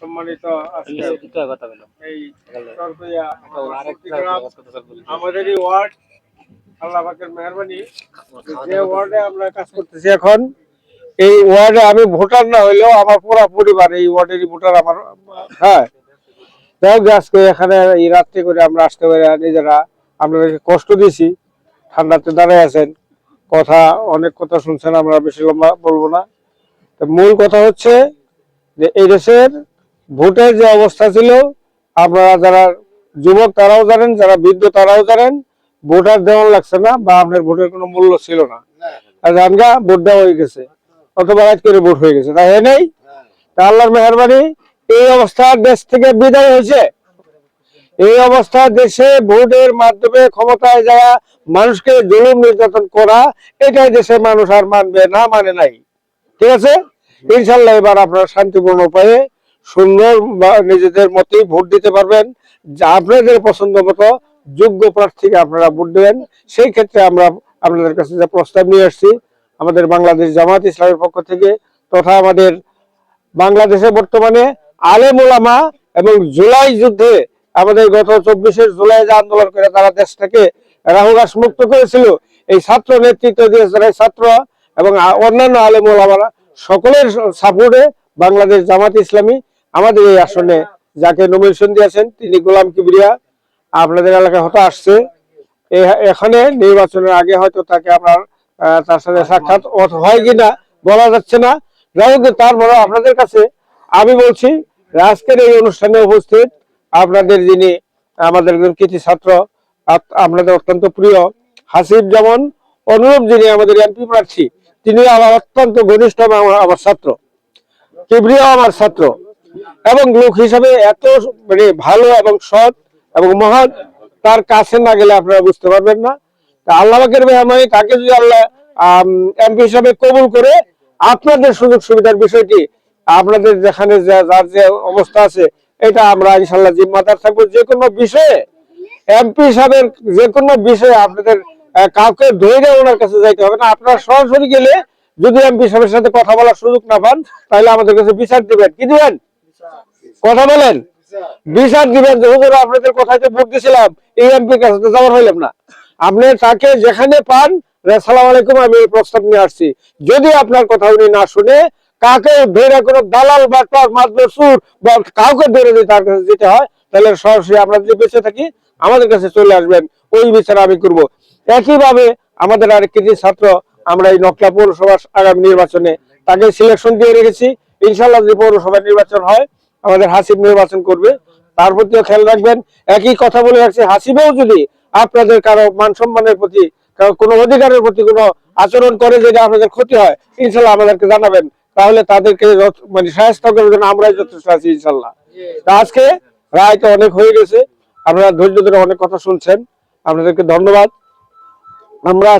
সম্মানিত আমাদেরই ওয়ার্ড আল্লাহ মেহরবানি, যে ওয়ার্ডে আমরা কাজ করতেছি এখন, এই ওয়ার্ডে আমি ভোটার না হইলেও আমার পুরো পরিবার এই ওয়ার্ডেরই ভোটার আমার হ্যাঁ। যাই হোক, আজকে এখানে এই রাত্রে করে আমরা আসতে পারি নিজেরা আপনাদেরকে কষ্ট দিয়েছি ঠান্ডাতে দাঁড়ায় আছেন। কথা, অনেক কথা শুনছেন, আমরা বেশি লম্বা বলব না। মূল কথা হচ্ছে যে এই দেশের ভোটের যে অবস্থা ছিল, আপনারা যারা যুবক তারাও জানেন, যারা বৃদ্ধ তারাও জানেন, ভোটার দেওয়ান লাগছে না বা আপনার ভোটের কোনো মূল্য ছিল না। আর জানগা ভোট দেওয়া হয়ে গেছে, অথবা রাজ করে ভোট হয়ে গেছে। তাই নাই, তা আল্লাহর মেহরবানি, এই অবস্থা দেশ থেকে বিদায় হয়েছে। এই অবস্থা দেশে ভোটের মাধ্যমে ক্ষমতায় যাওয়া, মানুষকে জুলুম নির্যাতন করা, এটাই দেশে মানুষ আর মানবে না মানে নাই। ঠিক আছে? ইনশাল্লাহ এবার আপনারা শান্তিপূর্ণ উপায়ে সুন্দর নিজেদের মতোই ভোট দিতে পারবেন। যা আপনাদের পছন্দ মতো যোগ্য প্রার্থীকে আপনারা ভোট দেবেন। সেই ক্ষেত্রে আমরা আপনাদের কাছে যে প্রস্তাব নিয়ে আসছি, আমাদের বাংলাদেশ জামাত ইসলামের পক্ষ থেকে তথা আমাদের বাংলাদেশে বর্তমানে আলেম ওলামা এবং জুলাই যুদ্ধে আমাদের গত চব্বিশে জুলাই যে আন্দোলন করে তারা দেশটাকে রাহুগাস মুক্ত করেছিল, এই ছাত্র নেতৃত্ব দিয়েছে ছাত্র এবং অন্যান্য আলেম ওলামারা সকলের সাপোর্টে বাংলাদেশ জামাত ইসলামী আমাদের এই আসনে যাকে নমিনেশন দিয়েছেন তিনি গোলাম কিবরিয়া। আপনাদের এলাকায় হয়তো আসছে। এখানে নির্বাচনের আগে হয়তো তাকে আপনার তার সাথে সাক্ষাৎ হয় কিনা বলা যাচ্ছে না। যাই হোক তারপরে আপনাদের কাছে আমি বলছি, আজকের এই অনুষ্ঠানে উপস্থিত আপনাদের যিনি আমাদের একজন কৃতি ছাত্র আপনাদের অত্যন্ত প্রিয় হাসিব যেমন, অনুরূপ যিনি আমাদের এমপি প্রার্থী তিনি আমার অত্যন্ত ঘনিষ্ঠ আমার ছাত্র। কিবরিয়া আমার ছাত্র এবং লোক হিসাবে এত মানে ভালো এবং সৎ এবং মহৎ তার কাছে না গেলে আপনারা বুঝতে পারবেন না। তা আল্লাহ তাকে যদি আল্লাহ এমপি হিসাবে কবুল করে, আপনাদের সুযোগ সুবিধার বিষয়টি, আপনাদের যেখানে যার যে অবস্থা আছে এটা আমরা ইনশাল্লাহ জিম্মাদার থাকব। যে কোনো বিষয়ে এমপি সাহেবের যে কোনো বিষয়ে আপনাদের কাউকে ধরে ওনার কাছে যাইতে হবে না। আপনারা সরাসরি গেলে যদি এমপি সাহেবের সাথে কথা বলার সুযোগ না পান, তাহলে আমাদের কাছে বিচার দিবেন। কি দিবেন? কথা বলেন। বিচার দিবেন যে, হুজুর, আপনাদের কোথায় তো ভোট দিয়েছিলাম এই এমপির কাছে যাওয়ার হইলাম না। আপনি তাকে যেখানে পান সালাম আলাইকুম, আমি এই প্রস্তাব নিয়ে আসছি। যদি আপনার কথা উনি না শুনে কাকে ধরে কোনো দালাল বা মাদর সুর বা কাউকে ধরে যদি তার কাছে যেতে হয়, তাহলে সরাসরি আমরা যদি বেঁচে থাকি, আমাদের কাছে চলে আসবেন, ওই বিচার আমি করব। একইভাবে আমাদের আরেক কিছু ছাত্র, আমরা এই নকলা পৌরসভার আগামী নির্বাচনে তাকে সিলেকশন দিয়ে রেখেছি। ইনশাল্লাহ যদি পৌরসভা নির্বাচন হয়, আমাদের হাসিব নির্বাচন করবে। তার প্রতিও খেয়াল রাখবেন, একই কথা বলে রাখছি, হাসিবেও যদি আপনাদের কারও মান সম্মানের প্রতি, কারও কোনো অধিকারের প্রতি কোনো আচরণ করে যেটা আপনাদের ক্ষতি হয় ইনশাল্লাহ আমাদেরকে জানাবেন। তাহলে তাদেরকে মানে সাহায্য করার জন্য আমরাই যথেষ্ট আছি, ইনশাল্লাহ। আজকে রায় তো অনেক হয়ে গেছে। আপনারা ধৈর্য ধরে অনেক কথা শুনছেন। আপনাদেরকে ধন্যবাদ। আমরা